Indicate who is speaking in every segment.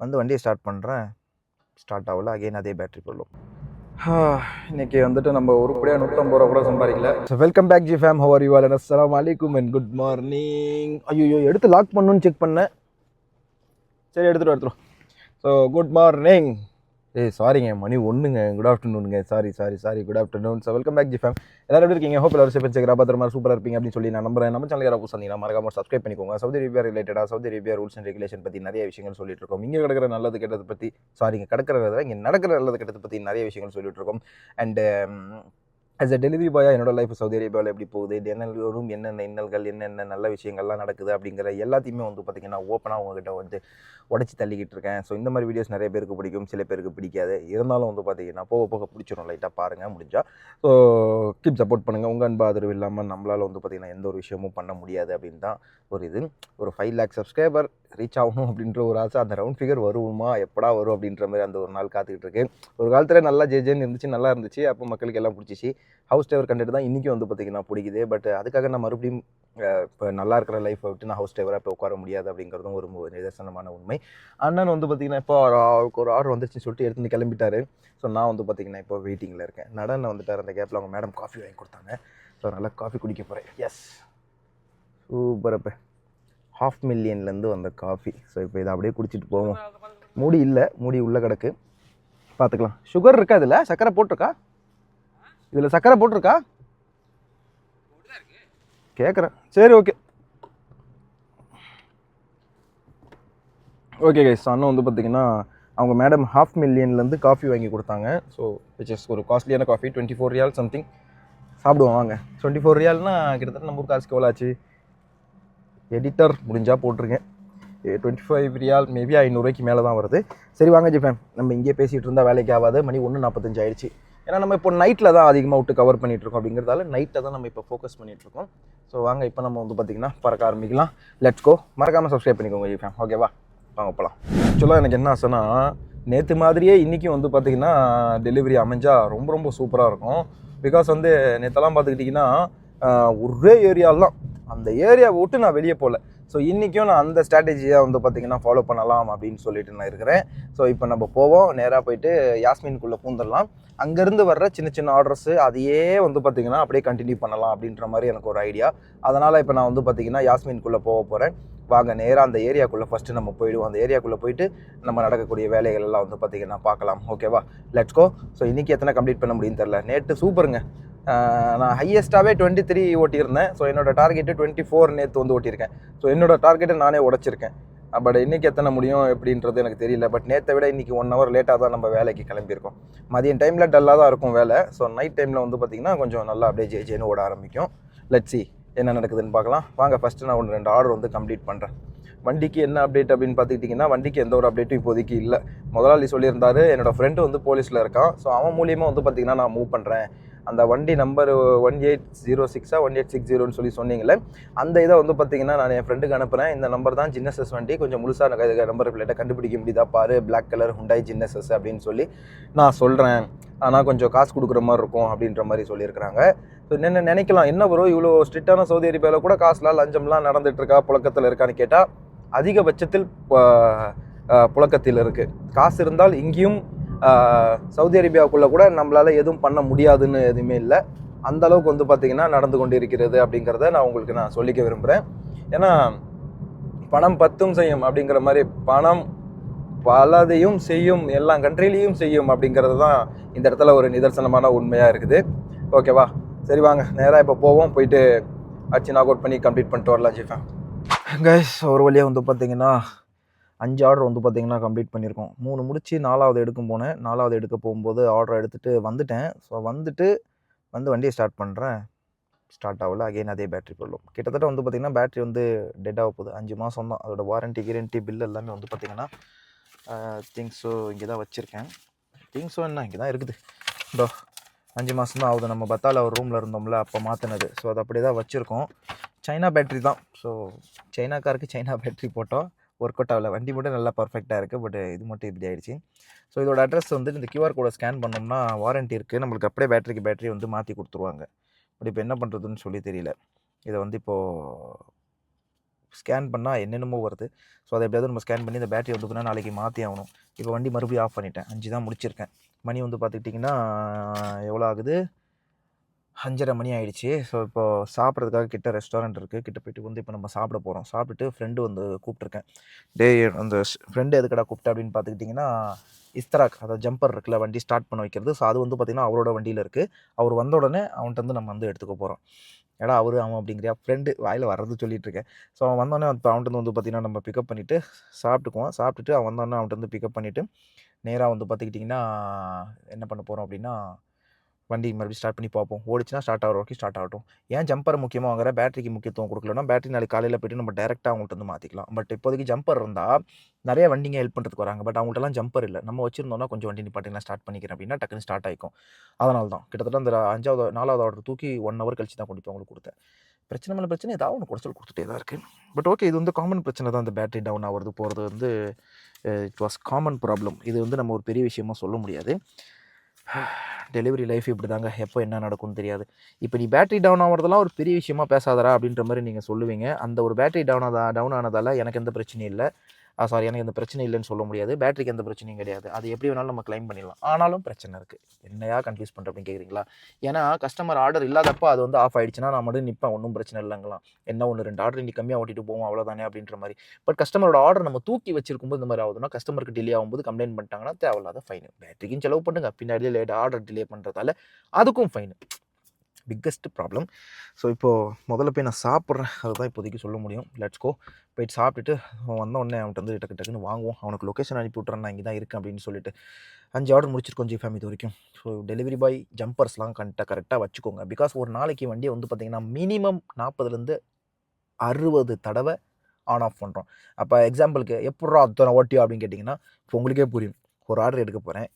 Speaker 1: வந்து வண்டியை ஸ்டார்ட் பண்ணுறேன் ஸ்டார்ட் ஆகல. அகைன் அதே பேட்டரி ப்ராப்ளம் இன்னைக்கு வந்துட்டு நம்ம உருப்படியாக நூற்றம்பது ரூபா கூட சம்பாதிக்கல. So welcome back G fam how are you Alan அஸ்லாம் அலைக்கும் அண்ட் குட் மார்னிங் ஐயோ எடுத்து லாக் பண்ணணும்னு செக் பண்ணேன். சரி எடுத்துகிட்டு எடுத்துரும் ஸோ குட் மார்னிங் ஏய் சாரிங்க மணி ஒன்றுங்க good ஆஃப்டர்நூனுங்க sorry sorry sorry good afternoon sir welcome back G fam எல்லாரும் எப்படி இருக்கீங்க? ஹோப் எல்லாரும் சேஃப் சேகரா பத்திரமா சூப்பராக இருப்பீங்க அப்படின்னு சொல்லி நான் நம்புறேன். நம்ம சேனல் யாராவது சொன்னீங்கன்னா மறக்காம சப்ஸ்கிரைப் பண்ணிக்கோங்க. சவுதி அரேபியா ரிலேட்டடாக Saudi Arabia rules and regulation பற்றி நிறைய விஷயங்கள் சொல்லிட்டு இருக்கோம். இங்கே கிடக்கிற நல்லது கெட்டது பற்றி சாரிங்க கிடக்கிறத இங்கே நடக்கிற நல்லது கெட்டது பற்றி நிறைய விஷயங்கள் சொல்லிட்டு இருக்கோம். அண்டு ஆஸ் அ டெலிவரி பாயாக என்னோட லைஃப் சவுதி அரேபியாவில் எப்படி போகுது? என்னென்ன வரும் என்னென்ன இன்னல்கள் என்னென்ன நல்ல விஷயங்கள்லாம் நடக்குது அப்படிங்கிற எல்லாத்தையுமே வந்து பார்த்திங்கன்னா ஓப்பனாக உங்ககிட்ட வந்து உடச்சி தள்ளிக்கிட்டு இருக்கேன். ஸோ இந்த மாதிரி வீடியோஸ் நிறைய பேருக்கு பிடிக்கும் சில பேருக்கு பிடிக்காது. இருந்தாலும் வந்து பார்த்திங்கன்னா போக போக பிடிச்சிடும் லைட்டாக பாருங்கள் முடிஞ்சால் ஸோ கீப் சப்போர்ட் பண்ணுங்கள் உங்கள் அன்பு ஆதரவு இல்லாமல் நம்மளால் வந்து பார்த்திங்கன்னா எந்த ஒரு விஷயமும் பண்ண முடியாது அப்படின்னு தான் ஒரு இது. ஒரு ஃபைவ் லேக் சப்ஸ்கிரைபர் ரீச் ஆகணும் அப்படின்ற ஒரு ஆசை. அந்த ரவுண்ட் ஃபிகர் வருமா? எப்படா வரும் அப்படின்ற மாதிரி அந்த ஒரு நாள் காத்துக்கிட்டு இருக்கு. ஒரு காலத்தில் நல்லா ஜேஜேன்னு இருந்துச்சு நல்லா இருந்துச்சு. அப்போ மக்களுக்கு எல்லாம் பிடிச்சிச்சு. ஹவுஸ் டேவர் கண்டென்ட் தான் இன்றைக்கி வந்து பார்த்திங்கன்னா பிடிக்குது. பட் அதுக்காக நான் மறுபடியும் இப்போ நல்லா இருக்கிற லைஃப்பை விட்டு நான் ஹவுஸ் டேவராக இப்போ உட்கார முடியாது அப்படிங்கிறதும் ஒரு நிதர்சனமான உண்மை. அண்ணன் வந்து பார்த்திங்கன்னா இப்போ ஒரு ஆர்டர் வந்துருச்சுன்னு சொல்லிட்டு எடுத்துன்னு கிளம்பிட்டாரு. ஸோ நான் வந்து பார்த்திங்கன்னா இப்போ வெயிட்டிங்கில் இருக்கேன். நடனில் வந்துட்டார் அந்த கேப்பில் அவங்க மேடம் காஃபி வாங்கி கொடுத்தாங்க. ஸோ நல்லா காஃபி குடிக்க போகிறேன் எஸ் சூப்பர் அப்போ. ஹாஃப் மில்லியன்லேருந்து வந்த காஃபி ஸோ இப்போ இதை அப்படியே குடிச்சிட்டு போவோம். மூடி இல்லை மூடி உள்ளே கிடக்கு. பார்த்துக்கலாம் சுகர் இருக்கா இதில்? சர்க்கரை போட்டிருக்கா? இதில் சர்க்கரை போட்டிருக்கா? கேட்குறேன் சரி ஓகே ஓகே கைஸ் அண்ணன் வந்து பார்த்தீங்கன்னா அவங்க மேடம் ஹாஃப் மில்லியன்லேருந்து காஃபி வாங்கி கொடுத்தாங்க. ஸோ விச் இஸ் ஒரு காஸ்ட்லியான coffee twenty four riyal something சாப்பிடுவோம் வாங்க. டுவெண்ட்டி ஃபோர் ரியால்னால் கிட்டத்தட்ட நம்ம ஊர் காசுக்கு எவ்வளோ ஆச்சு? எடிட்டர் முடிஞ்சால் போட்டிருக்கேன் டுவெண்ட்டி ஃபைவ் ரியால் மேபி ஐநூறுரூவாய்க்கு மேலே தான் வருது. சரி வாங்க ஜிஃபேன் நம்ம இங்கே பேசிகிட்டு இருந்தால் வேலைக்கு ஆகாது. மணி ஒன்று நாற்பத்தஞ்சு ஆயிடுச்சு. ஏன்னா நம்ம இப்போ நைட்டில் தான் அதிகமாக விட்டு கவர் பண்ணிகிட்ருக்கோம் இருக்கோம் அப்படிங்கிறதால நைட்டில் தான் நம்ம இப்போ ஃபோக்கஸ் பண்ணிகிட்ருக்கோம் இருக்கோம். ஸோ வாங்க இப்போ நம்ம வந்து பார்த்திங்கன்னா பறக்க ஆரம்பிக்கலாம். லெட்ஸ் கோ மறக்காமல் சப்ஸ்கிரைப் பண்ணிக்கோங்க ஜிஃபேன் ஓகேவா வாங்க போகலாம் ஆக்சுவலாக எனக்கு என்ன ஆசைன்னா நேற்று மாதிரியே இன்றைக்கும் வந்து பார்த்திங்கன்னா டெலிவரி அமைஞ்சால் ரொம்ப ரொம்ப சூப்பராக இருக்கும். பிகாஸ் வந்து நேற்றெல்லாம் பார்த்துக்கிட்டிங்கன்னா ஒரே ஏரியாலாம் அந்த ஏரியாவை விட்டு நான் வெளியே போகல. ஸோ இன்றைக்கும் நான் அந்த ஸ்ட்ராட்டஜியை வந்து பார்த்திங்கன்னா ஃபாலோ பண்ணலாம் அப்படின்னு சொல்லிட்டு நான் இருக்கிறேன். ஸோ இப்போ நம்ம போவோம். நேராக போயிட்டு யாஸ்மின்குள்ளே பூந்துடலாம். அங்கேருந்து வர்ற சின்ன சின்ன ஆர்டர்ஸு அதையே வந்து பார்த்திங்கன்னா அப்படியே கண்டினியூ பண்ணலாம் அப்படின்ற மாதிரி எனக்கு ஒரு ஐடியா அதனால் இப்போ நான் வந்து பார்த்திங்கன்னா யாஸ்மின்குள்ளே போக போகிறேன் வாங்க நேராக அந்த ஏரியாக்குள்ளே ஃபஸ்ட்டு நம்ம போயிடுவோம். அந்த ஏரியாக்குள்ளே போயிட்டு நம்ம நடக்கக்கூடிய வேலைகள் எல்லாம் வந்து பார்த்திங்கன்னா பார்க்கலாம். ஓகேவா லெட்ஸ் கோ ஸோ இன்றைக்கி எத்தனை கம்ப்ளீட் பண்ண முடியும்னு தெரில நேற்று சூப்பருங்க நான் ஹையஸ்ட்டாகவே டுவெண்ட்டி த்ரீ ஓட்டியிருந்தேன். ஸோ என்னோட டார்கெட்டு டுவெண்ட்டி ஃபோர் நேற்று வந்து ஓட்டியிருக்கேன். ஸோ என்னோட டார்கெட்டை நானே உடச்சிருக்கேன். பட் இன்றைக்கி எத்தனை முடியும் எப்படின்றது எனக்கு தெரியல. பட் நேற்றை விட இன்றைக்கி ஒன் ஹவர் லேட்டாக தான் நம்ம வேலைக்கு கிளம்பியிருக்கோம். மதியம் டைமில் டல்லாக தான் இருக்கும் வேலை. ஸோ நைட் டைமில் வந்து பார்த்திங்கன்னா கொஞ்சம் நல்லா அப்படியே ஜே ஜேன்னு ஓட ஆரம்பிக்கும். லட்சி என்ன நடக்குதுன்னு பார்க்கலாம். வாங்க ஃபஸ்ட்டு நான் ஒன்று ரெண்டு ஆர்டர் வந்து கம்ப்ளீட் பண்ணுறேன் வண்டிக்கு என்ன அப்டேட் அப்படின்னு பார்த்துக்கிட்டிங்கன்னா வண்டிக்கு எந்த ஒரு அப்டேட்டும் இப்போதைக்கு இல்லை. முதலாளி சொல்லியிருந்தாரு என்னோடய ஃப்ரெண்டு வந்து போலீஸில் இருக்கான். ஸோ அவன் மூலியமாக வந்து பார்த்திங்கன்னா நான் மூவ் பண்ணுறேன் அந்த வண்டி நம்பர் ஒன் எயிட் ஜீரோ சிக்ஸாக ஒன் எயிட் சிக்ஸ் ஜீரோன்னு சொல்லி சொன்னீங்களே அந்த இதை வந்து பார்த்தீங்கன்னா நான் என் ஃப்ரெண்டுக்கு அனுப்புகிறேன் இந்த நம்பர் தான் ஜின்னசஸ் வண்டி. கொஞ்சம் முழுசாக நம்பர் பிளேட்டை கண்டுபிடிக்க முடியுதா பாரு. பிளாக் கலர் ஹுண்டாய் ஜின்னசஸ் அப்படின்னு சொல்லி நான் சொல்கிறேன் ஆனால் கொஞ்சம் காசு கொடுக்குற மாதிரி இருக்கும் அப்படின்ற மாதிரி சொல்லியிருக்கிறாங்க. ஸோ என்ன நினைக்கலாம். என்ன வரும் இவ்வளோ ஸ்ட்ரிக்டான சவுதி அரேபியாவில் கூட காசுலாம் லஞ்சம்லாம் நடந்துட்டு இருக்கா? புழக்கத்தில் இருக்கான்னு கேட்டால் அதிகபட்சத்தில் புழக்கத்தில் இருக்குது காசு இருந்தால் இங்கேயும் சவுதி அரேபியாவுக்குள்ளே கூட நம்மளால் எதுவும் பண்ண முடியாதுன்னு எதுவுமே இல்லை. அந்த அளவுக்கு வந்து பார்த்திங்கன்னா நடந்து கொண்டு இருக்கிறது அப்படிங்கிறத நான் உங்களுக்கு நான் சொல்லிக்க விரும்புகிறேன் ஏன்னா பணம் பத்தும் செய்யும் அப்படிங்கிற மாதிரி பணம் பலதையும் செய்யும் எல்லா கண்ட்ரிலையும் செய்யும் அப்படிங்கிறது தான் இந்த இடத்துல ஒரு நிதர்சனமான உண்மையாக இருக்குது. ஓகேவா சரி வாங்க நேராக இப்போ போவோம். போயிட்டு அச்சு நாக் அவுட் பண்ணி கம்ப்ளீட் பண்ணிட்டு வரலாம் ஜீஃபா. கைஸ் ஒரு வழியாக வந்து பார்த்தீங்கன்னா அஞ்சு ஆர்டர் வந்து பார்த்திங்கன்னா கம்ப்ளீட் பண்ணியிருக்கோம். மூணு முடிச்சு நாலாவது எடுக்கும் போனேன். நாலாவது எடுக்க போகும்போது ஆர்டர் எடுத்துகிட்டு வந்துட்டேன். ஸோ வந்துட்டு வந்து வண்டியை ஸ்டார்ட் பண்ணுறேன் ஸ்டார்ட் ஆகல. அகைன் அதே பேட்டரி ப்ராப்ளம் கிட்டத்தட்ட வந்து பார்த்திங்கன்னா பேட்டரி வந்து டெட் ஆக போகுது. அஞ்சு மாதம் தான். அதோட வாரண்ட்டி கேரண்டி பில் எல்லாமே வந்து பார்த்திங்கன்னா திங்ஸோ இங்கே தான் வச்சுருக்கேன். திங்ஸோ என்ன இங்கே தான் இருக்குது. இதோ அஞ்சு மாதம் தான் ஆகுது. நம்ம பத்தால ஒரு ரூமில் இருந்தோம்ல அப்போ மாற்றினது ஸோ அது அப்படியே தான் வச்சுருக்கோம். சைனா பேட்டரி தான். ஸோ சைனாக்காருக்கு சைனா பேட்டரி போட்டோம். ஒர்க் அவுட் ஆகல. வண்டி மட்டும் நல்லா பர்ஃபெக்டாக இருக்குது பட் இது மட்டும் இப்படி ஆயிடுச்சு. ஸோ இதோட அட்ரஸ் வந்து இந்த கியூஆர் கோடை ஸ்கேன் பண்ணோம்னா வாரண்டி இருக்குது நம்மளுக்கு அப்படியே பேட்டரிக்கு பேட்டரி வந்து மாற்றி கொடுத்துருவாங்க. பட் இப்போ என்ன பண்ணுறதுன்னு சொல்லி தெரியல. இதை வந்து இப்போது ஸ்கேன் பண்ணால் என்னென்னமோ வருது. ஸோ அதை எப்படியாவது நம்ம ஸ்கேன் பண்ணி இந்த பேட்டரி வந்து நாளைக்கு மாற்றி ஆகணும். இப்போ வண்டி மறுபடியும் ஆஃப் பண்ணிட்டேன். அஞ்சு தான் முடிச்சிருக்கேன். மணி வந்து பார்த்துக்கிட்டிங்கன்னா எவ்வளோ ஆகுது? அஞ்சரை மணி ஆயிடுச்சு. ஸோ இப்போ சாப்பிட்றதுக்காக கிட்ட ரெஸ்டாரண்ட் இருக்குது கிட்ட போயிட்டு வந்து இப்போ நம்ம சாப்பிட போகிறோம் சாப்பிட்டுட்டு ஃப்ரெண்டு வந்து கூப்பிட்ருக்கேன் டே அந்த ஃப்ரெண்டு எதுக்கடா கூப்பிட்டேன் அப்படின்னு பார்த்துக்கிட்டிங்கன்னா இஸ்தராக் அதாவது ஜம்பர் இருக்குல்ல வண்டி ஸ்டார்ட் பண்ண வைக்கிறது. ஸோ அது வந்து பார்த்திங்கன்னா அவரோட வண்டியில் இருக்குது அவர் வந்த உடனே அவன்கிட்ட வந்து நம்ம வந்து எடுத்துக்க போகிறோம் ஏடா அவர் அவன் அப்படிங்கிறியா? ஃப்ரெண்டு வாயில் வர்றது சொல்லிட்டு இருக்கேன் ஸோ அவன் வந்தோடனே இப்போ அவன்கிட்ட வந்து பார்த்திங்கன்னா நம்ம பிக்கப் பண்ணிவிட்டு சாப்பிட்டுக்குவோம். சாப்பிட்டுட்டு அவன் வந்தோடனே அவன்கிட்ட வந்து பிக்கப் பண்ணிவிட்டு நேராக வந்து பார்த்துக்கிட்டிங்கன்னா என்ன பண்ண போகிறோம் அப்படின்னா வண்டி மறுபடியும் ஸ்டார்ட் பண்ணி பார்ப்போம். ஓடிச்சுன்னா ஸ்டார்ட் ஆகிற வரைக்கும் ஸ்டார்ட் ஆகட்டும். ஏன் ஜம்பர் முக்கியமாக வாங்குற? பேட்டரிக்கு முக்கியத்துவம் கொடுக்கலன்னா பேட்டரி நாளைக்கு காலையில் போயிட்டு நம்ம டேரெக்டாக அவங்கள்ட்ட வந்து மாற்றிக்கலாம் பட் இப்போதைக்கு ஜம்பர் இருந்தால் நிறைய வண்டிங்க ஹெல்ப் பண்ணுறதுக்கு வராங்க. பட் அவங்கள்ட்டலாம் ஜம்பர் இல்லை. நம்ம வச்சிருந்தோம்னா கொஞ்சம் வண்டி நிப்பாட்டிலாம் ஸ்டார்ட் பண்ணிக்கிறேன் அப்படின்னா டக்குன்னு ஸ்டார்ட் ஆகிக்கும் அதனால தான் கிட்டத்தட்ட அந்த அஞ்சாவது நாலாவது ஆர்டர் தூக்கி ஒன் ஹவர் கழிச்சு தான் கொண்டு போய் அவங்களுக்கு கொடுத்தேன். பிரச்சனை மேலே பிரச்சனை ஏதாவது ஒன்று குறைச்சல் கொடுத்துட்டே தான் இருக்குது பட் ஓகே இது வந்து காமன் பிரச்சனை தான். அந்த பேட்டரி டவுன் ஆகிறது போகிறது வந்து இட் வாஸ் காமன் ப்ராப்ளம் இது வந்து நம்ம ஒரு பெரிய விஷயமா சொல்ல முடியாது. டெலிவரி லைஃப் இப்படி தாங்க எப்போ என்ன நடக்கும்னு தெரியாது. இப்போ நீ பேட்டரி டவுன் ஆகிறதெல்லாம் ஒரு பெரிய விஷயமா பேசாதரா அப்படின்ற மாதிரி நீங்கள் சொல்லுவீங்க. அந்த ஒரு பேட்டரி டவுன் ஆதா டவுன் ஆனதால் எனக்கு எந்த பிரச்சனையும் இல்லை. சாரி எனக்கு எந்த பிரச்சனை இல்லைன்னு சொல்ல முடியாது. பேட்டரிக்கு எந்த பிரச்சனையும் கிடையாது. அது எப்படி வேணாலும் நம்ம க்ளைம் பண்ணிடலாம். ஆனாலும் பிரச்சனை இருக்குது என்னையா கன்ஃபியூஸ் பண்ணுற அப்படின்னு கேட்குறீங்களா ஏன்னா கஸ்டமர் ஆர்டர் இல்லாதப்போ அது வந்து ஆஃப் ஆயிடுச்சுன்னா நான் மட்டும் நிற்பேன் ஒன்றும் பிரச்சனை இல்லைங்களாம். என்ன ஒன்று ரெண்டு ஆர்டர் நீ கம்மியாக ஓட்டிட்டு போவோம் அவ்வளோதானே அப்படின்ற மாதிரி. பட் கஸ்டமரோட ஆர்டர் நம்ம தூக்கி வச்சிருக்கும்போது இந்த மாதிரி ஆகுதுன்னா கஸ்டமருக்கு டிலே ஆகும்போது கம்ப்ளைண்ட் பண்ணிட்டாங்கன்னா தேவையில்லாத ஃபைன் பேட்டரிக்கும் செலவு பண்ணுங்க. பின்னாடியே லேட் ஆர்டர் டிலே பண்ணுறதால அதுக்கும் ஃபைன் பிக்கஸ்ட் ப்ராப்ளம் ஸோ இப்போது முதல்ல போய் நான் சாப்பிட்றேன். அதுதான் இப்போதைக்கு சொல்ல முடியும். லெட்ஸ் கோ போயிட்டு சாப்பிட்டுட்டு அவன் வந்த உடனே அவன்கிட்ட வந்து டக்கு டக்குன்னு வாங்குவோம். அவனுக்கு லொக்கேஷன் அனுப்பி விட்றேன் நான் இங்கே தான் இருக்கேன் அப்படின்னு சொல்லிட்டு அஞ்சு ஆர்டர் முடிச்சிருக்கோம் ஜி ஃபேமிலி இது வரைக்கும். ஸோ டெலிவரி பாய் ஜம்பர்ஸ்லாம் கரெக்டாக கரெக்டாக வச்சுக்கோங்க. பிகாஸ் ஒரு நாளைக்கு வண்டியை வந்து பார்த்திங்கன்னா மினிமம் நாற்பதுலேருந்து அறுபது தடவை ஆன் ஆஃப் பண்ணுறோம் அப்போ எக்ஸாம்பிளுக்கு எப்பட்றா அத்தனை ஓட்டியோ அப்படின்னு கேட்டிங்கன்னா இப்போ உங்களுக்கே புரியும். ஒரு ஆர்டர் எடுக்க போகிறேன்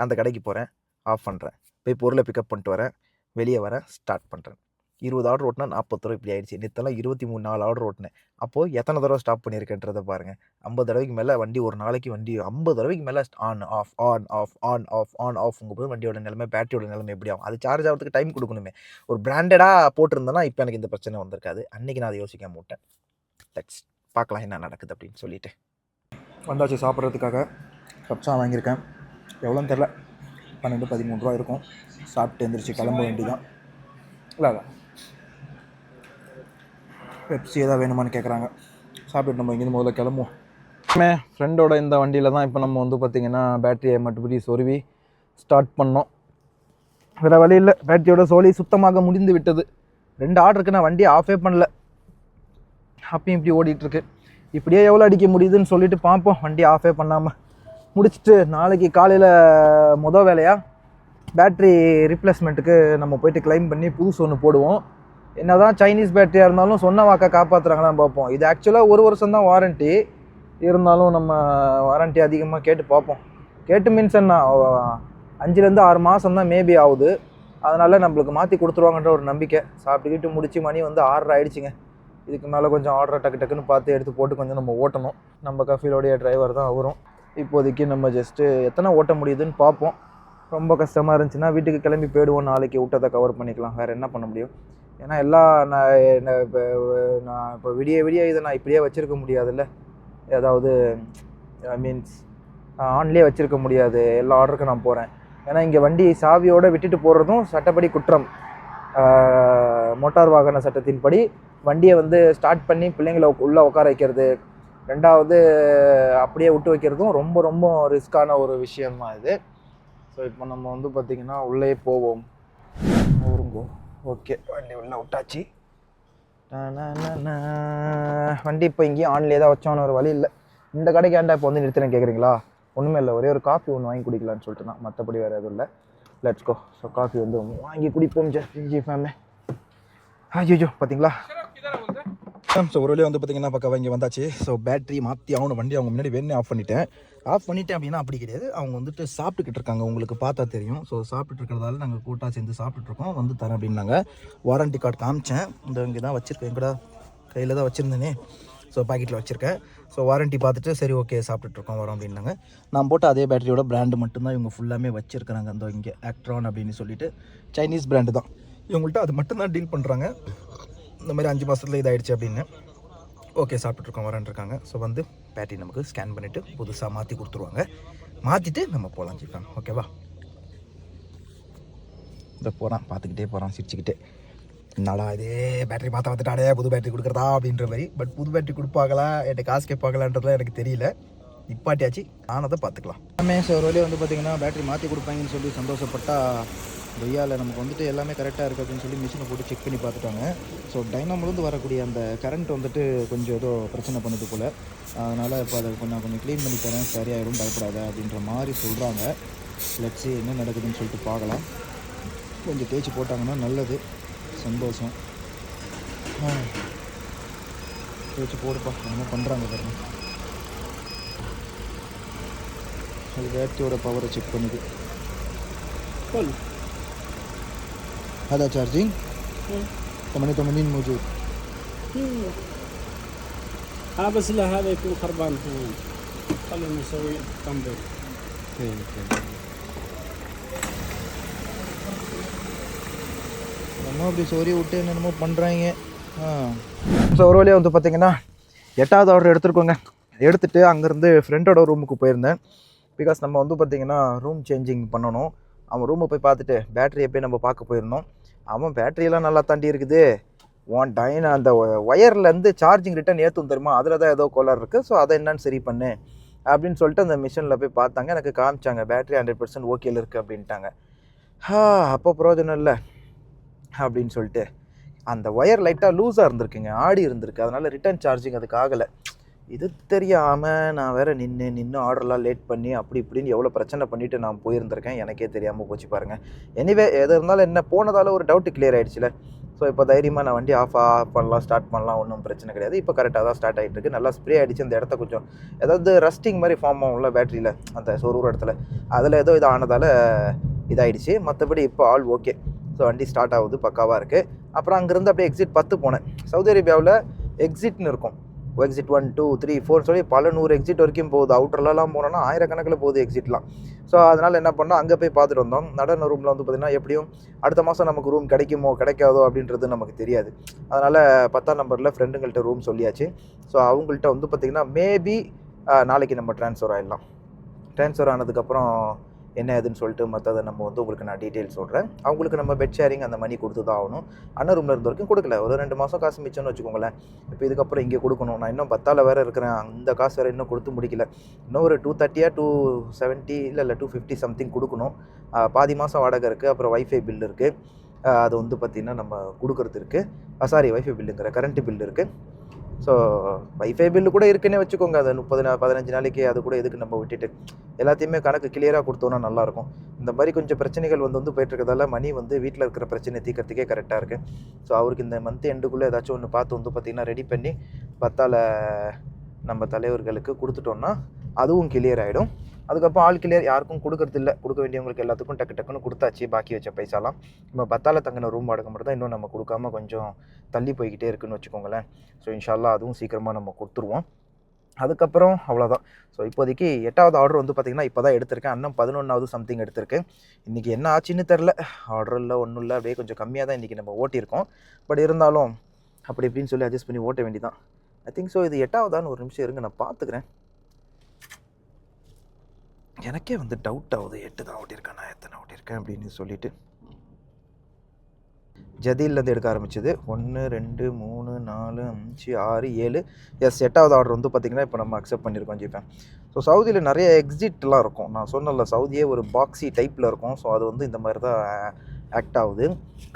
Speaker 1: அந்த கடைக்கு போகிறேன் ஆஃப் பண்ணுறேன் போய் பொருளை பிக்கப் பண்ணிட்டு வரேன். வெளியே வர ஸ்டார்ட் பண்ணுறேன் இருபது ஆர்டர் ஓட்டினா நாற்பது தடவை இப்படி ஆயிடுச்சு. நேற்றுலாம் இருபத்தி மூணு நாலு ஆர்டர் ஓட்டினேன். அப்போது எத்தனை தடவை ஸ்டாப் பண்ணியிருக்கேன்றதை பாருங்கள் ஐம்பது தடவைக்கு மேலே வண்டி ஒரு நாளைக்கு வண்டி ஐம்பது தடவைக்கு மேலே on off on off on off on ஆஃப்ங்கும் போது வண்டியோட நிலைமை பேட்டரியோட நிலைமை எப்படி ஆகும்? அது சார்ஜ் ஆகிறதுக்கு டைம் கொடுக்கணுமே. ஒரு பிராண்டடாக போட்டிருந்தேன்னா இப்போ எனக்கு இந்த பிரச்சனை வந்திருக்காது. அன்றைக்கி நான் அதை யோசிக்க மாட்டேன் லெட்ஸ் பார்க்கலாம் என்ன நடக்குது அப்படின்னு சொல்லிட்டு. வந்தாச்சு சாப்பிட்றதுக்காக. கப்ஸா வாங்கியிருக்கேன். எவ்வளோன்னு தெரில பன்னெண்டு பதிமூணு ரூபா இருக்கும். சாப்பிட்டு எந்திரிச்சு கிளம்ப வேண்டி தான் இல்லை. பெப்சி ஏதாவது வேணுமான்னு கேட்குறாங்க சாப்பிட்டு நம்ம இங்கேருந்து முதல்ல கிளம்புவோம். ஃப்ரெண்டோட இந்த வண்டியில் தான் இப்போ நம்ம வந்து பார்த்திங்கன்னா பேட்டரியை மட்டுப்படி சொருவி ஸ்டார்ட் பண்ணோம். வேறு வழியில் பேட்டரியோட சோழி சுத்தமாக முடிந்து விட்டது. ரெண்டு ஆர்டருக்கு நான் வண்டியை ஆஃபே பண்ணல. அப்பயும் இப்படி ஓடிட்டுருக்கு இப்படியே எவ்வளோ அடிக்க முடியுதுன்னு சொல்லிட்டு பார்ப்போம். வண்டி ஆஃபே பண்ணாமல் முடிச்சுட்டு நாளைக்கு காலையில் முத வேலையாக பேட்ரி ரீப்ளேஸ்மெண்ட்டுக்கு நம்ம போயிட்டு கிளைம் பண்ணி புதுசு ஒன்று போடுவோம். என்ன தான் சைனீஸ் பேட்டரியாக இருந்தாலும் சொன்ன வாக்கை காப்பாற்றுறாங்களான்னு பார்ப்போம். இது ஆக்சுவலாக ஒரு வருஷம் தான் வாரண்ட்டி இருந்தாலும் நம்ம வாரண்ட்டி அதிகமாக கேட்டு பார்ப்போம். கேட்டு மீன்ஸ் என்ன? அஞ்சுலேருந்து ஆறு மாதம் தான் மேபி ஆகுது. அதனால் நம்மளுக்கு மாற்றி கொடுத்துருவாங்கன்ற ஒரு நம்பிக்கை. சாப்பிட்டுக்கிட்டு முடிச்சு மணி வந்து ஆர்டர் ஆகிடுச்சிங்க இதுக்கு மேலே கொஞ்சம் ஆர்டரை டக்கு டக்குன்னு பார்த்து எடுத்து போட்டு கொஞ்சம் நம்ம ஓட்டணும். நம்ம கஃபீலோடைய டிரைவர் தான் வரும் இப்போதைக்கு நம்ம ஜஸ்ட்டு எத்தனை ஓட்ட முடியுதுன்னு பார்ப்போம். ரொம்ப கஷ்டமாக இருந்துச்சுன்னா வீட்டுக்கு கிளம்பி போயிடுவோம். நாளைக்கு ஊட்டத்தை கவர் பண்ணிக்கலாம். வேறு என்ன பண்ண முடியும்? ஏன்னா எல்லா நான் என்ன இப்போ நான் இப்போ விடிய விடிய இதை நான் இப்படியே வச்சுருக்க முடியாதுல்ல. ஏதாவது மீன்ஸ் ஆன்லேயே வச்சுருக்க முடியாது. எல்லா ஆர்டருக்கும் நான் போகிறேன் ஏன்னா இங்கே வண்டி சாவியோடு விட்டுட்டு போகிறதும் சட்டப்படி குற்றம். மோட்டார் வாகன சட்டத்தின்படி வண்டியை வந்து ஸ்டார்ட் பண்ணி பிள்ளைங்களை உள்ளே உட்கார வைக்கிறது ரெண்டாவது அப்படியே விட்டு வைக்கிறதும் ரொம்ப ரொம்ப ரிஸ்க்கான ஒரு விஷயமா இது. ஸோ இப்போ நம்ம வந்து பார்த்திங்கன்னா உள்ளே போவோம். ஊருங்கோ. ஓகே. வண்டி உள்ளே விட்டாச்சு. வண்டி இப்போ இங்கேயும் ஆன்லேயே தான் வச்சோன்னு ஒரு வழி இல்லை. இந்த கடைக்கு ஏன்டா இப்போ வந்து நிறுத்தினேன் கேட்குறீங்களா? ஒன்றுமே இல்லை. ஒரே ஒரு காஃபி ஒன்று வாங்கி குடிக்கலான்னு சொல்லிட்டு தான். மற்றபடி வேறு எதுவும் இல்லை. லெட்ஸ் கோ ஸோ காஃபி வந்து வாங்கி குடிப்போம் ஜி ஃபேமே ஐயோ பார்த்தீங்களா ஸோ ஒரு வழியாக வந்து பார்த்தீங்கன்னா பக்கம் இங்கே வந்தாச்சு. ஸோ பேட்டரி மாற்றி ஆகணும். வண்டி அவங்க முன்னாடி வேணே ஆஃப் பண்ணிட்டேன். ஆஃப் பண்ணிட்டேன் அப்படின்னா அப்படி கிடையாது. அவங்க வந்துட்டு சாப்பிட்டுக்கிட்டு இருக்காங்க. உங்களுக்கு பார்த்தா தெரியும். ஸோ சாப்பிட்டுட்டு இருக்கிறதால நாங்கள் கூட்டாக சேர்ந்து சாப்பிட்டுட்டு வந்து தரேன் அப்படின்னாங்க. வாரண்டி கார்டு காமிச்சேன். இந்த இங்கே தான் வச்சுருக்கேன். எங்கடா? கையில் தான் வச்சுருந்தேனே. ஸோ பாக்கெட்டில் வச்சுருக்கேன். ஸோ வாரண்டி பார்த்துட்டு சரி ஓகே சாப்பிட்டுட்ருக்கோம் வரோம் அப்படின்னாங்க. நான் போட்ட அதே பேட்டரியோட பிராண்டு மட்டும்தான் இவங்க ஃபுல்லாமே வச்சுருக்கிறாங்க. அந்த இங்கே ஆக்ட்ரான் அப்படின்னு சொல்லிட்டு சைனீஸ் பிராண்டு தான். இவங்கள்ட்ட அது மட்டும்தான் டீல் பண்ணுறாங்க இந்த மாதிரி அஞ்சு மாதத்தில் இதாகிடுச்சு அப்படின்னு. ஓகே சாப்பிட்டுருக்கோம் வரேன்ருக்காங்க ஸோ வந்து பேட்டி நமக்கு ஸ்கேன் பண்ணிவிட்டு புதுசாக மாற்றி கொடுத்துருவாங்க. மாற்றிட்டு நம்ம போகலாம் ஜிஃபேம் ஓகேவா இந்த போகிறான் பார்த்துக்கிட்டே போகிறான் சிரிச்சுக்கிட்டே. என்னடா இதே? பேட்டரி மாற்ற வந்துட்டாடே புது பேட்டரி கொடுக்குறதா? அப்படின்ற மாதிரி. பட் புது பேட்டரி கொடுப்பாங்களா? என்கிட்ட காசு கேட்பாங்களான்றதுலாம் எனக்கு தெரியல. நிப்பாட்டியாச்சு. ஆனதை பார்த்துக்கலாம். எல்லாமே ஸோ ஒரு வழியாக வந்து பார்த்தீங்கன்னா பேட்டரி மாற்றி கொடுப்பாங்கன்னு சொல்லி சந்தோஷப்பட்டா வெய்யால் நமக்கு வந்துட்டு எல்லாமே கரெக்டாக இருக்குது அப்படின்னு சொல்லி மிஷினை போட்டு செக் பண்ணி பார்த்துட்டாங்க. ஸோ டைனாமிலேருந்து வரக்கூடிய அந்த கரண்ட் வந்துட்டு கொஞ்சம் ஏதோ பிரச்சனை பண்ணுது போல். அதனால் இப்போ அதை கொஞ்சம் கொஞ்சம் க்ளீன் பண்ணி தரேன் சரியாயிரும் பயப்படாத அப்படின்ற மாதிரி சொல்கிறாங்க லட்சி என்ன நடக்குதுன்னு சொல்லிட்டு பார்க்கலாம். கொஞ்சம் தேய்ச்சி போட்டாங்கன்னா நல்லது. சந்தோஷம். தேய்ச்சி போடுப்பா. என்ன பண்ணுறாங்க பாருங்க. அது பேட்டரியோட பவரை செக் பண்ணுது.
Speaker 2: كل
Speaker 1: هذا تشارجينج 88 موجود
Speaker 2: ها بس لا هذا يكون خربان هون خلينا نسوي تنظيف
Speaker 1: நம்ம அப்படி சொறி விட்டு என்னென்னமோ பண்ணுறாங்க ஆ ஸோ ஒரு வழியாக வந்து பார்த்தீங்கன்னா எட்டாவது ஆர்டர் எடுத்துருக்கோங்க எடுத்துகிட்டு அங்கேருந்து ஃப்ரெண்டோட ரூமுக்கு போயிருந்தேன் பிகாஸ் நம்ம வந்து பார்த்தீங்கன்னா ரூம் சேஞ்சிங் பண்ணணும் அவன் ரூமை போய் பார்த்துட்டு பேட்டரியை போய் நம்ம பார்க்க போயிருந்தோம் அவன் பேட்டரியெல்லாம் நல்லா தாண்டி இருக்குது. உன் டைன் அந்த ஒயர்லேருந்து சார்ஜிங் ரிட்டன் ஏற்றும் தருமா அதில் தான் ஏதோ கோளாறு இருக்குது ஸோ அதை என்னன்னு சரி பண்ணு. அப்படின்னு சொல்லிட்டு அந்த மிஷினில் போய் பார்த்தாங்க. எனக்கு காமிச்சாங்க. பேட்டரி ஹண்ட்ரட் பர்சன்ட் ஓகேல இருக்குது அப்படின்ட்டாங்க. ஹா அப்போ பிரயோஜனம் இல்லை. அப்படின்னு சொல்லிட்டு. அந்த ஒயர் லைட்டாக லூஸாக இருந்திருக்குங்க. ஆடி இருந்திருக்கு. அதனால் ரிட்டன் சார்ஜிங் அதுக்கு ஆகலை. இது தெரியாமல் நான் வேறு நின்று நின்று ஆர்டர்லாம் லேட் பண்ணி அப்படி இப்படின்னு எவ்வளோ பிரச்சனை பண்ணிவிட்டு நான் போயிருந்திருக்கேன். எனக்கே தெரியாமல் போச்சு பாருங்கள் எனிவே எது இருந்தாலும் என்ன போனதால் ஒரு டவுட்டு கிளியர் ஆகிடுச்சுல ஸோ இப்போ தைரியமாக நான் வண்டி ஆஃப் ஆஃப் பண்ணலாம் ஸ்டார்ட் பண்ணலாம் ஒன்றும் பிரச்சனை கிடையாது. இப்போ கரெக்டாக தான் ஸ்டார்ட் ஆகிட்டு இருக்கு. நல்லா ஸ்ப்ரே அடிச்சு அந்த இடத்த கொஞ்சம் ஏதாவது ரஸ்டிங் மாதிரி ஃபார்ம் ஆகும்ல பேட்டரியில் அந்த ஒரு இடத்துல. அதில் ஏதோ இது ஆனதால் இதாயிடுச்சு. மற்றபடி இப்போ ஆல் ஓகே ஸோ வண்டி ஸ்டார்ட் ஆகுது பக்காவாக இருக்குது அப்புறம் அங்கேருந்து அப்படியே எக்ஸிட் பத்து போனேன். சவுதி அரேபியாவில் எக்ஸிட்னு இருக்கும். Exit one two three four சொல்லி பல நூறு எக்ஸிட் வரைக்கும் போகுது. அவுட்டர்லலாம் போனோன்னா ஆயிரக்கணக்கில் போகுது எக்ஸிட்லாம் ஸோ அதனால் என்ன பண்ணோம்? அங்கே போய் பார்த்துட்டு வந்தோம். நடன ரூமில் வந்து பார்த்திங்கன்னா எப்படியும் அடுத்த மாதம் நமக்கு ரூம் கிடைக்குமோ கிடைக்காதோ அப்படின்றது நமக்கு தெரியாது. அதனால் பத்தாம் நம்பரில் ஃப்ரெண்டுங்கள்ட்ட ரூம் சொல்லியாச்சு. ஸோ அவங்கள்ட்ட வந்து பார்த்திங்கன்னா மேபி நாளைக்கு நம்ம ட்ரான்ஸ்ஃபர் ஆகிடலாம் ட்ரான்ஸ்ஃபர் ஆனதுக்கப்புறம் என்ன ஏதுன்னு சொல்லிட்டு மற்றதை நம்ம வந்து உங்களுக்கு நான் டீட்டெயில் சொல்கிறேன் அவங்களுக்கு நம்ம பெட் ஷேரிங் அந்த மணி கொடுத்து தான் ஆகணும். அண்ணன் ரூமில் இருந்த வரைக்கும் கொடுக்கல. ஒரு ரெண்டு மாதம் காசு மிச்சம்னு வச்சுக்கோங்களேன். இப்போ இதுக்கப்புறம் இங்கே கொடுக்கணும். நான் இன்னும் பத்தால வேறு இருக்கிறேன். அந்த காசு வேறு இன்னும் கொடுத்து முடிக்கல. இன்னும் ஒரு டூ தேர்ட்டியாக டூ செவன்ட்டி இல்லை இல்லை டூ ஃபிஃப்டி சம்திங் கொடுக்கணும். பாதி மாதம் வாடகை இருக்குது அப்புறம் வைஃபை பில் இருக்குது அது வந்து பார்த்திங்கன்னா நம்ம கொடுக்கறது இருக்குது சாரி வைஃபை பில்லுங்கிற கரண்ட்டு பில் இருக்குது ஸோ வைஃபை பில்லு கூட இருக்குன்னே வச்சுக்கோங்க. அது முப்பது நா பதினஞ்சு நாளைக்கு அது கூட எதுக்கு நம்ம விட்டுட்டு. எல்லாத்தையுமே கணக்கு கிளியராக கொடுத்தோன்னா நல்லாயிருக்கும். இந்த மாதிரி கொஞ்சம் பிரச்சனைகள் வந்து வந்து போயிட்டுருக்கதால மணி வந்து வீட்டில் இருக்கிற பிரச்சனை தீக்கிறதுக்கே கரெக்டாக இருக்குது ஸோ அவருக்கு இந்த மந்த் எண்டுக்குள்ளே ஏதாச்சும் ஒன்று பார்த்து வந்து பார்த்திங்கன்னா ரெடி பண்ணி பத்தால நம்ம தலைவர்களுக்கு கொடுத்துட்டோன்னா அதுவும் கிளியர் ஆகிடும் அதுக்கப்புறம் ஆல் கிளியர் யாருக்கும் கொடுக்கறது இல்லை கொடுக்க வேண்டியவங்களுக்கு எல்லாத்துக்கும் டக்கு டக்குன்னு கொடுத்தாச்சு. பாக்கி வச்ச பைசாலாம். நம்ம பத்தால தங்கின ரூம் வாடகை மட்டும் தான் இன்னும் நம்ம கொடுக்காம கொஞ்சம் தள்ளி போய்கிட்டே இருக்குன்னு வச்சுக்கோங்களேன். ஸோ இன்ஷால்லா அதுவும் சீக்கிரமாக நம்ம கொடுத்துருவோம். அதுக்கப்புறம் அவ்வளோதான் ஸோ இப்போதைக்கு எட்டாவது ஆர்டர் வந்து பார்த்திங்கன்னா இப்போ தான் எடுத்திருக்கேன். அண்ணன் பதினொன்றாவது சம்திங் எடுத்திருக்கேன் இன்றைக்கி என்ன ஆச்சுன்னு தெரில ஆர்டர் இல்லை ஒன்றும் இல்லை. அப்படியே கொஞ்சம் கம்மியாக தான் இன்றைக்கி நம்ம ஓட்டியிருக்கோம். பட் இருந்தாலும் அப்படி இப்படின்னு சொல்லி அட்ஜஸ்ட் பண்ணி ஓட்ட வேண்டியதான் ஐ திங்க் ஸோ இது எட்டாவதான்னு ஒரு நிமிஷம் இருங்க நான் பார்த்துக்கிறேன் எனக்கே வந்து டவுட் ஆகுது. எட்டு தான் ஓட்டியிருக்கேன் நான் எத்தனை ஓட்டியிருக்கேன் அப்படின்னு சொல்லிட்டு. ஜதியிலேருந்து எடுக்க ஆரம்பிச்சது. ஒன்று ரெண்டு மூணு நாலு அஞ்சு ஆறு ஏழு. எஸ் எட்டாவது ஆர்டர் வந்து பார்த்திங்கன்னா இப்போ நம்ம அக்செப்ட் பண்ணியிருக்கோம் ஜிபேன் ஸோ சவுதியில் நிறைய எக்ஸிட்லாம் இருக்கும். நான் சொன்னல சவுதியே ஒரு பாக்ஸி டைப்பில் இருக்கும். ஸோ அது வந்து இந்த மாதிரி தான் ஆக்ட் ஆகுது.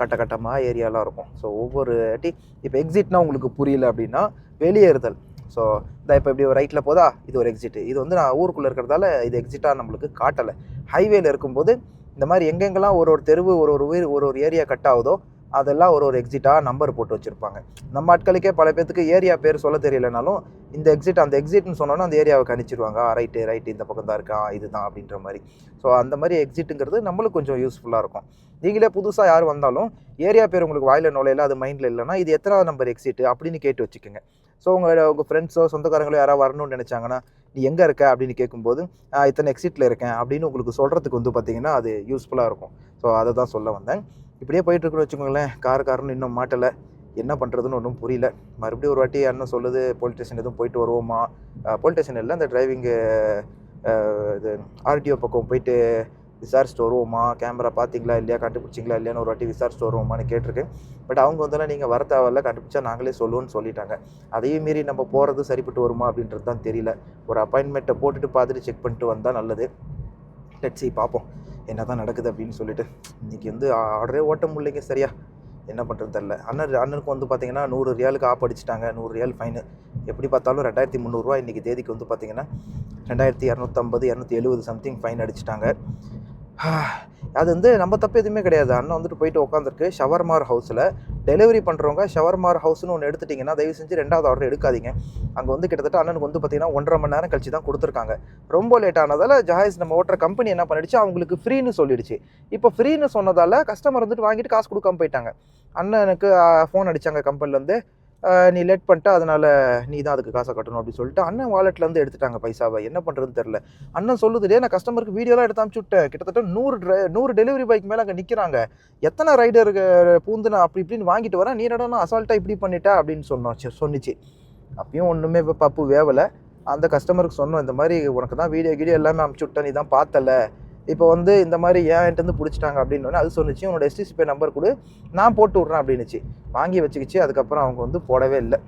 Speaker 1: கட்ட கட்டமாக ஏரியாலாம் இருக்கும். ஸோ ஒவ்வொரு வாட்டி இப்போ எக்ஸிட்னா உங்களுக்கு புரியல அப்படின்னா வெளியேறுதல். ஸோ இந்த இப்போ இப்படி ஒரு ரைட்டில் போதா? இது ஒரு எக்ஸிட் இது வந்து நான் ஊருக்குள்ளே இருக்கிறதால இது எக்ஸிட்டாக நம்மளுக்கு காட்டலை. ஹைவேல இருக்கும்போது இந்த மாதிரி எங்கெங்கெல்லாம் ஒரு ஒரு தெருவு ஒரு ஒரு வீர் ஒரு ஒரு ஏரியா கட் ஆகுதோ அதெல்லாம் ஒரு ஒரு எக்ஸிட்டாக நம்பர் போட்டு வச்சுருப்பாங்க. நம்ம ஆட்களுக்கே பல பேர்த்துக்கு ஏரியா பேர் சொல்ல தெரியலனாலும் இந்த எக்ஸிட் அந்த எக்ஸிட்னு சொன்னோன்னா அந்த ஏரியாவை கணிச்சிருவாங்க. ரைட்டு ரைட்டு இந்த பக்கம் தான் இருக்கா. இதுதான் அப்படின்ற மாதிரி. ஸோ அந்த மாதிரி எக்ஸிட்டுங்கிறது நம்மளுக்கு கொஞ்சம் யூஸ்ஃபுல்லாக இருக்கும். நீங்களே புதுசாக யார் வந்தாலும் ஏரியா பேர் உங்களுக்கு வாயில் நுழையில அது மைண்டில் இல்லைன்னா இது எத்தனாவது நம்பர் எக்ஸிட் அப்படின்னு கேட்டு வச்சுக்கோங்க. ஸோ உங்கள் உங்கள் ஃப்ரெண்ட்ஸோ சொந்தக்காரங்களோ யாராவது வரணும்னு நினச்சாங்கன்னா நீ எங்கே இருக்க? அப்படின்னு கேட்கும்போது நான் இத்தனை எக்ஸிட்டில் இருக்கேன். அப்படின்னு உங்களுக்கு சொல்கிறதுக்கு வந்து பார்த்தீங்கன்னா அது யூஸ்ஃபுல்லாக இருக்கும். ஸோ அதை தான் சொல்ல வந்தேன். இப்படியே போயிட்டுருக்குன்னு வச்சுக்கோங்களேன் கார் காரன்னு இன்னும் மாட்டலை. என்ன பண்ணுறதுன்னு ஒன்றும் புரியல. மறுபடியும் ஒரு வாட்டி அண்ணன் சொல்லுது போலீஸ் ஸ்டேஷன் எதுவும் போயிட்டு வருவோமா? போலீஸ் ஸ்டேஷன் இல்லை அந்த டிரைவிங்கு இது ஆர்டிஓ பக்கம் போயிட்டு விசாரிச்சுட்டு வருவோமா? கேமரா பார்த்தீங்களா இல்லையா? கண்டுபிடிச்சிங்களா இல்லையான்னு ஒரு வாட்டி விசாரிச்சுட்டு வருவோமான்னு கேட்டிருக்கு பட் அவங்க வந்தாலும் நீங்கள் வர தேவையில்ல கண்டுபிடிச்சா நாங்களே சொல்லுவோம்னு சொல்லிட்டாங்க. அதையும் மீறி நம்ம போகிறது சரிப்பட்டு வருமா? அப்படின்றது தான் தெரியல. ஒரு அப்பாயின்மெண்ட்டை போட்டுட்டு பார்த்துட்டு செக் பண்ணிட்டு வந்தால் நல்லது. லெட்ஸி பார்ப்போம். என்ன தான் நடக்குது அப்படின்னு சொல்லிட்டு. இன்றைக்கி வந்து ஆர்டரே ஓட்ட முடியலைங்க சரியா. என்ன பண்ணுறது தெரில அண்ணன் அண்ணனுக்கு வந்து பார்த்தீங்கன்னா நூறு ரியாலுக்கு ஆப் அடிச்சிட்டாங்க. நூறு ரியால் ஃபைனு எப்படி பார்த்தாலும் ரெண்டாயிரத்தி முந்நூறுரூவா இன்றைக்கி தேதிக்கு வந்து பார்த்தீங்கன்னா ரெண்டாயிரத்தி இரநூத்தம்பது இரநூத்தி எழுபது சம்திங் ஃபைன் அடிச்சிட்டாங்க. அது வந்து நம்ம தப்பு எதுவுமே கிடையாது. அண்ணன் வந்துட்டு போயிட்டு உட்காந்துருக்கு ஷவர்மார் ஹவுஸில் டெலிவரி பண்ணுறவங்க ஷவர்மார் ஹவுஸ்னு ஒன்று எடுத்துட்டிங்கன்னா தயவு செஞ்சு ரெண்டாவது ஆர்டர் எடுக்காதீங்க. அங்கே வந்து கிட்டத்தட்ட அண்ணனுக்கு வந்து பார்த்தீங்கன்னா ஒன்றரை மணி நேரம் கழிச்சு தான் கொடுத்துருக்காங்க. ரொம்ப லேட் ஆனதால் ஜஹாஸ் நம்ம ஓட்டுற கம்பெனி என்ன பண்ணிடுச்சு? அவங்களுக்கு ஃப்ரீன்னு சொல்லிடுச்சு. இப்போ ஃப்ரீன்னு சொன்னதால் கஸ்டமர் வந்துட்டு வாங்கிட்டு காசு கொடுக்காம போயிட்டாங்க. அண்ணனுக்கு ஃபோன் அடித்தாங்க கம்பெனிலேருந்து நீ லேட் பண்ணிட்டா அதனால் நீ தான் அதுக்கு காசை கட்டணும் அப்படின்னு சொல்லிட்டு அண்ணன் வாலெட்லேருந்து எடுத்துட்டாங்க பைசாவை என்ன பண்ணுறதுன்னு தெரில அண்ணன் சொல்லுது நான் கஸ்டமருக்கு வீடியோலாம் எடுத்து அனுப்பிச்சு கிட்டத்தட்ட நூறு ட்ரை நூறு டெலிவரி பைக் மேலே அங்கே நிற்கிறாங்க எத்தனை ரைடருக்கு பூந்து நான் அப்படி இப்படின்னு வாங்கிட்டு வரேன் நீ என்னடா அசால்ட்டாக இப்படி பண்ணிட்ட? அப்படின்னு சொன்னோம். சரி, சொன்னிச்சு. அப்பயும் ஒன்றுமே இப்போ பப்பு வேவலை. அந்த கஸ்டமருக்கு சொன்னோம் இந்த மாதிரி உனக்கு தான் வீடியோ கீடியோ எல்லாமே அனுப்பிச்சு விட்டேன். நீ தான் பார்த்தல. இப்போ வந்து இந்த மாதிரி ஏன் இருந்து பிடிச்சிட்டாங்க அப்படின்னு அது சொன்னிச்சு உன்னோட எஸ்டிசிபி நம்பர் கொடு நான் போட்டு விட்றேன் அப்படின்னுச்சு. வாங்கி வச்சுக்கிச்சு அதுக்கப்புறம் அவங்க வந்து போடவே இல்லை.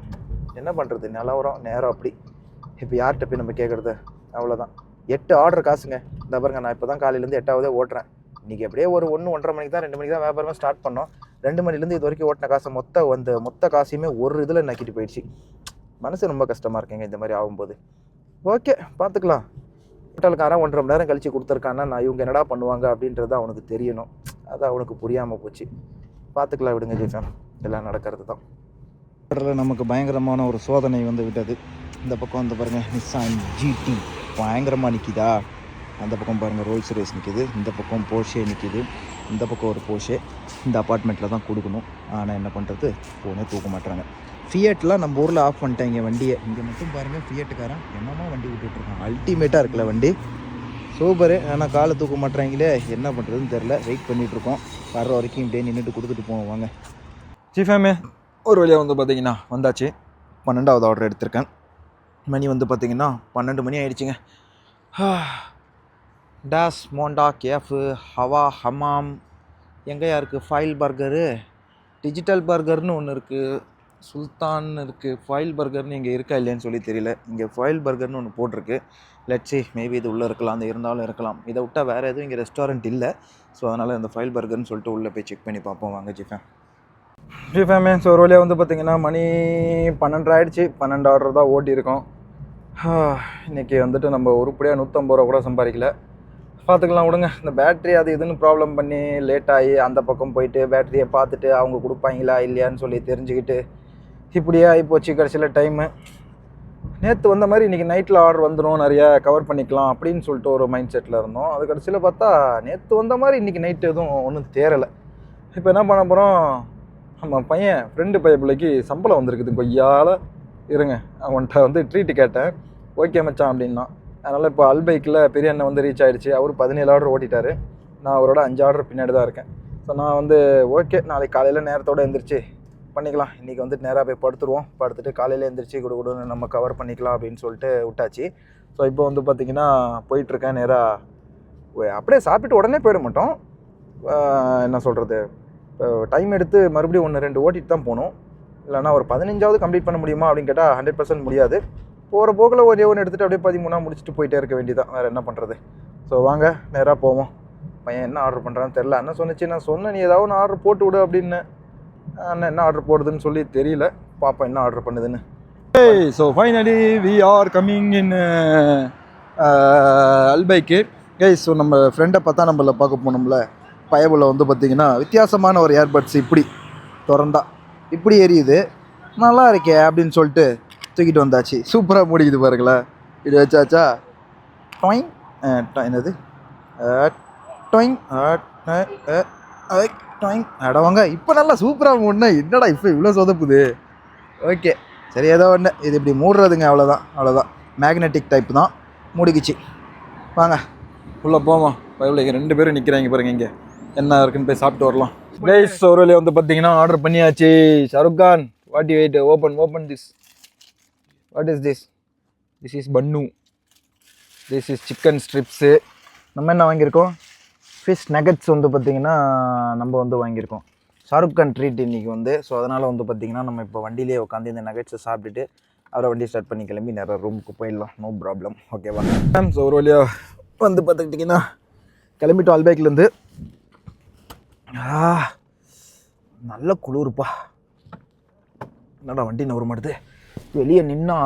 Speaker 1: என்ன பண்ணுறது நிலவரம் நேரம் அப்படி. இப்போ யார்கிட்ட போய் நம்ம கேட்குறது அவ்வளோதான் எட்டு ஆர்டர் காசுங்க. இந்த பாருங்க நான் இப்போ தான் காலையிலேருந்து எட்டாவதே ஓட்டுறேன். இன்றைக்கி அப்படியே ஒரு ஒன்று ஒன்றரை மணிக்கு தான் ரெண்டு மணிக்கு தான் வியாபாரமே ஸ்டார்ட் பண்ணோம். ரெண்டு மணிலேருந்து இது வரைக்கும் ஓட்டின காசை மொத்த வந்து மொத்த காசையுமே ஒரு இதில் நக்கிட்டு போயிடுச்சு. மனசு ரொம்ப கஷ்டமாக இருக்குங்க இந்த மாதிரி ஆகும்போது. ஓகே பார்த்துக்கலாம். ஹோட்டலுக்காரன் ஒன்றரை மணி நேரம் கழித்து கொடுத்துருக்கான்னா நான் இவங்க என்னடா பண்ணுவாங்க அப்படின்றது அவனுக்கு தெரியணும். அது அவனுக்கு புரியாமல் போச்சு. பார்த்துக்கலாம் விடுங்க ஜெய்ஃபேம். எல்லாம் நடக்கிறது தான். நமக்கு பயங்கரமான ஒரு சோதனை வந்து விட்டது. இந்த பக்கம் வந்து பாருங்கள் நிசான் ஜிடி பயங்கரமாக நிற்கிதா அந்த பக்கம் பாருங்கள் ரோல்ஸ் ரேஸ் நிற்கிது இந்த பக்கம் போஷே நிற்கிது இந்த பக்கம் ஒரு போஷே இந்த அப்பார்ட்மெண்ட்டில் தான் கொடுக்கணும். ஆனால் என்ன பண்ணுறது ஃபோனே தூக்க மாட்டுறாங்க ஃபியட்லாம் நம்ம ஊரில் ஆஃப் பண்ணிட்டாங்க வண்டியை. இங்கே மட்டும் பாருங்கள் ஃபியட்டுக்காரன் என்னமா வண்டி விட்டுட்ருக்கான் அல்டிமேட்டாக இருக்குல்ல வண்டி. சூப்பரு ஆனால் காலை தூக்க மாட்டுறாங்களே என்ன பண்ணுறதுன்னு தெரில வெயிட் பண்ணிகிட்ருக்கோம் வர்ற வரைக்கும் இப்படியே நின்றுட்டு கொடுத்துட்டு போவோம் வாங்க. சீஃபேமே ஒரு வழியாக வந்து பார்த்தீங்கன்னா வந்தாச்சு. பன்னெண்டாவது ஆர்டர் எடுத்திருக்கேன். மணி வந்து பார்த்தீங்கன்னா பன்னெண்டு மணி ஆயிடுச்சுங்க. டாஸ் மோண்டா கேஃபு ஹவா ஹமாம் எங்கேயா இருக்குது ஃபைல் பர்கரு டிஜிட்டல் பர்கர்னு ஒன்று இருக்குது சுல்தான் இருக்குது ஃபாயில் பர்கர்னு இங்கே இருக்கா இல்லையான்னு சொல்லி தெரியல. இங்கே ஃபாயில் பர்கர்னு ஒன்று போட்டிருக்கு. லட்சி மேபி இது உள்ளே இருக்கலாம் அந்த இருந்தாலும் இருக்கலாம். இதை விட்டால் வேறு எதுவும் இங்கே ரெஸ்டாரண்ட் இல்லை. ஸோ அதனால் இந்த ஃபைல் பர்கர்னு சொல்லிட்டு உள்ளே போய் செக் பண்ணி பார்ப்போம். வாங்க ஜிஃபேன் ஜிஃபேமே ஸோ ஒரு வழியாக வந்து பார்த்திங்கன்னா மணி பன்னெண்டு ஆயிடுச்சு பன்னெண்டு ஆர்டர் தான் ஓட்டியிருக்கோம் இன்றைக்கி வந்துட்டு நம்ம உருப்படியாக நூற்றம்பது ரூபா கூட சம்பாதிக்கல. பார்த்துக்கலாம் விடுங்க. இந்த பேட்ரி அது இதுன்னு ப்ராப்ளம் பண்ணி லேட் ஆகி அந்த பக்கம் போயிட்டு பேட்டரியை பார்த்துட்டு அவங்க கொடுப்பாங்களா இல்லையான்னு சொல்லி தெரிஞ்சுக்கிட்டு இப்படியே ஆகிப்போச்சு கடைசியில் டைமு நேற்று வந்த மாதிரி இன்றைக்கி நைட்டில் ஆர்டர் வந்துடும் நிறையா கவர் பண்ணிக்கலாம் அப்படின்னு சொல்லிட்டு ஒரு மைண்ட் செட்டில் இருந்தோம். அது கடைசியில் பார்த்தா நேற்று வந்த மாதிரி இன்றைக்கி நைட்டு எதுவும் ஒன்றும் தேரலை இப்போ என்ன பண்ண போகிறோம் நம்ம பையன் ஃப்ரெண்டு பையன் பிள்ளைக்கு சம்பளம் வந்திருக்குது. கொய்யால இருங்க. அவன்கிட்ட வந்து ட்ரீட்டு கேட்டேன். ஓகே மச்சான் அப்படின்னா அதனால் இப்போ அல்பைக்கில் பெரிய அண்ணன் வந்து ரீச் ஆகிடுச்சு அவர் பதினேழு ஆர்டர் ஓட்டிட்டாரு. நான் அவரோட அஞ்சு ஆர்டர் பின்னாடி தான் இருக்கேன். ஸோ நான் வந்து ஓகே நாளைக்கு காலையில் நேரத்தோடு எழுந்திரிச்சு பண்ணிக்கலாம். இன்றைக்கி வந்துட்டு நேராக போய் படுத்துருவோம். படுத்துட்டு காலையில் எழுந்திரிச்சி கொடு கொடுன்னு நம்ம கவர் பண்ணிக்கலாம் அப்படின்னு சொல்லிட்டு விட்டாச்சு. ஸோ இப்போ வந்து பார்த்திங்கன்னா போயிட்டுருக்கேன் நேராக அப்படியே சாப்பிட்டு உடனே போயிட மாட்டோம். என்ன சொல்கிறது டைம் எடுத்து மறுபடியும் ஒன்று ரெண்டு ஓட்டிட்டு தான் போகணும். இல்லைனா ஒரு பதினஞ்சாவது கம்ப்ளீட் பண்ண முடியுமா அப்படின்னு கேட்டால் ஹண்ட்ரட் பர்சன்ட் முடியாது. போகிற போக்கில் ஒரே ஒன்று எடுத்துகிட்டு அப்படியே பதிமூணா முடிச்சுட்டு போயிட்டே இருக்க வேண்டியதான் வேறு என்ன பண்ணுறது ஸோ வாங்க நேராக போவோம். பையன் என்ன ஆர்டர் பண்ணுறான்னு தெரில என்ன சொன்னிச்சு நான் சொன்னேன் நீ ஏதாவது ஒன்று ஆர்டர் போட்டு விடு அப்படின்னு. அண்ணன் என்ன ஆர்டர் போடுதுன்னு சொல்லி தெரியல. பாப்பா என்ன ஆர்டர் பண்ணுதுன்னு. ஏய் so finally we are coming in அல்பைக்கு guys so நம்ம ஃப்ரெண்டை பார்த்தா நம்மள பார்க்க போனோம்ல. பயபுல வந்து பார்த்தீங்கன்னா வித்தியாசமான ஒரு ஏர்பட்ஸ் இப்படி திறந்தா. இப்படி எரியுது. நல்லா இருக்கே அப்படின்னு சொல்லிட்டு தூக்கிட்டு வந்தாச்சு. சூப்பராக முடிக்குது பாருங்களேன். இது வச்சாச்சா? டொயின் என்னது? டொயின் அஹ், அடவாங்க இப்போ நல்லா சூப்பராக ஒன்று என்னடா இப்போ இவ்வளோ சொதப்புது? ஓகே சரி ஏதோ ஒன்று இது இப்படி மூடுறதுங்க அவ்வளோதான் அவ்வளோதான் மேக்னெட்டிக் டைப் தான். மூடிக்குச்சு. வாங்க. உள்ளே போவோம் பைபிள் ரெண்டு பேரும் நிற்கிறாங்க பாருங்க இங்கே. என்ன இருக்குன்னு போய் சாப்பிட்டு வரலாம். ப்ளேஸ் ஒரு வந்து பார்த்தீங்கன்னா ஆர்டர் பண்ணியாச்சு. Shahrukh Khan what you wait open open this what is this this is bun this is chicken strips நம்ம என்ன வாங்கியிருக்கோம்? ஃபிஷ் நகட்ஸ் வந்து பார்த்திங்கன்னா நம்ம வந்து வாங்கியிருக்கோம். ஷாருக் கான் ட்ரீட் இன்றைக்கி வந்து ஸோ அதனால் வந்து பார்த்திங்கன்னா நம்ம இப்போ வண்டியிலே உட்காந்து இந்த நகட்ஸை சாப்பிட்டுட்டு அவரை வண்டி ஸ்டார்ட் பண்ணி கிளம்பி நேராக ரூமுக்கு போயிடலாம். நோ ப்ராப்ளம் ஓகேவா ஸோ ஒரு வழியாக வந்து பார்த்துக்கிட்டிங்கன்னா கிளம்பி அல்பேக்லேருந்து பேக்லேருந்து நல்ல குளிர்ப்பா. என்னடா வண்டி நவர மாட்டுது? வெளியே நின்னா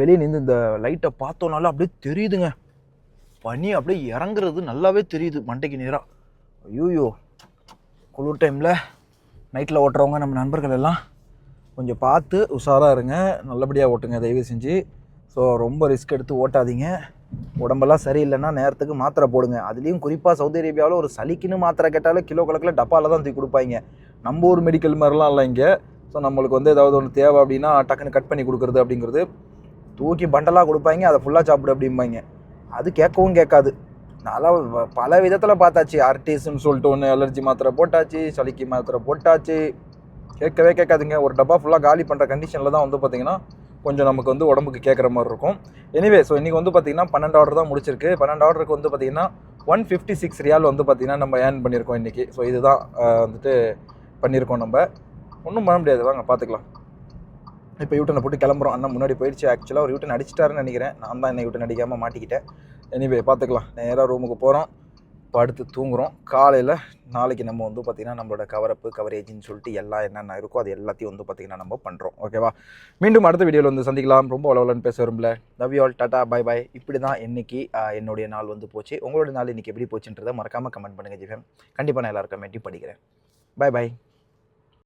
Speaker 1: வெளியே நின்று இந்த லைட்டை பார்த்தோன்னால அப்படியே தெரியுதுங்க. பனி அப்படியே இறங்குறது நல்லாவே தெரியுது மண்டைக்கு நேராக ஐயோயோ குளிர் டைமில் நைட்டில் ஓட்டுறவங்க நம்ம நண்பர்கள் எல்லாம் கொஞ்சம் பார்த்து உஷாராக இருங்க. நல்லபடியாக ஓட்டுங்க தயவு செஞ்சு. ஸோ ரொம்ப ரிஸ்க் எடுத்து ஓட்டாதீங்க. உடம்பெல்லாம் சரியில்லைன்னா நேரத்துக்கு மாத்திரை போடுங்க. அதுலேயும் குறிப்பாக சவுதி அரேபியாவில் ஒரு சளிக்குன்னு மாத்திரை கேட்டாலும் கிலோ கணக்கில் டப்பாவில் தான் தூக்கி கொடுப்பாங்க. நம்ம ஊர் மெடிக்கல் மாதிரிலாம் இல்லை இங்கே. ஸோ நம்மளுக்கு வந்து ஏதாவது ஒன்று தேவை அப்படின்னா டக்குன்னு கட் பண்ணி கொடுக்குறது அப்படிங்கிறது. தூக்கி பண்டலாக கொடுப்பாங்க அதை ஃபுல்லாக சாப்பிடு அப்படிம்பாங்க. அது கேட்கவும் கேட்காது. நல்லா பல விதத்தில் பார்த்தாச்சு. ஆர்டிஸ்ன்னு சொல்லிட்டு ஒன்று அலர்ஜி மாத்திரை போட்டாச்சு சளிக்கு மாத்திரை போட்டாச்சு. கேட்கவே கேட்காதுங்க. ஒரு டப்பா ஃபுல்லாக காலி பண்ணுற கண்டிஷனில் தான் வந்து பார்த்திங்கன்னா கொஞ்சம் நமக்கு வந்து உடம்புக்கு கேட்குற மாதிரி இருக்கும். எனிவே ஸோ இன்றைக்கி வந்து பார்த்திங்கன்னா பன்னெண்டு ஆர்டர் தான் முடிச்சிருக்கு. பன்னெண்டு ஆர்டருக்கு வந்து பார்த்திங்கன்னா ஒன் ஃபிஃப்டி சிக்ஸ் ரியால் வந்து பார்த்திங்கன்னா நம்ம ஏர்ன் பண்ணியிருக்கோம் இன்றைக்கி ஸோ இதுதான் வந்துட்டு பண்ணியிருக்கோம் நம்ம. ஒன்றும் பண்ண முடியாது. வாங்க பார்த்துக்கலாம் இப்போ யூட்டனை போட்டு கிளம்புறோம். அண்ணன் முன்னாடி போயிடுச்சு ஆக்சுவலாக ஒரு யூட்டன் அடிச்சிட்டாருன்னு நினைக்கிறேன். நான் தான் என்ன யூட்டன் அடிக்காமல் மாட்டிக்கிட்டேன். எனிவே பார்த்துக்கலாம். நேராக ரூமுக்கு போகிறோம் படுத்து தூங்குறோம். காலையில் நாளைக்கு நம்ம வந்து பார்த்திங்கன்னா நம்மளோட கவரப்பு கவரேஜின்னு சொல்லிட்டு எல்லாம் என்னென்ன இருக்கோ அது எல்லாத்தையும் வந்து பார்த்திங்கன்னா நம்ம பண்ணுறோம் ஓகேவா மீண்டும் அடுத்த வீடியோவில் வந்து சந்திக்கலாம். ரொம்ப அளவுலன்னு பேச விரும்பல. Love you all tata bye bye இப்படி தான் இன்னைக்கு என்னுடைய நாள் வந்து போச்சு. உங்களோட நாள் இன்றைக்கி எப்படி போச்சுன்றதை மறக்காமல் கமெண்ட் பண்ணுங்கள் ஜிஃபம் கண்டிப்பாக நான் எல்லாருக்கும் கமெண்ட்டி படிக்கிறேன். By by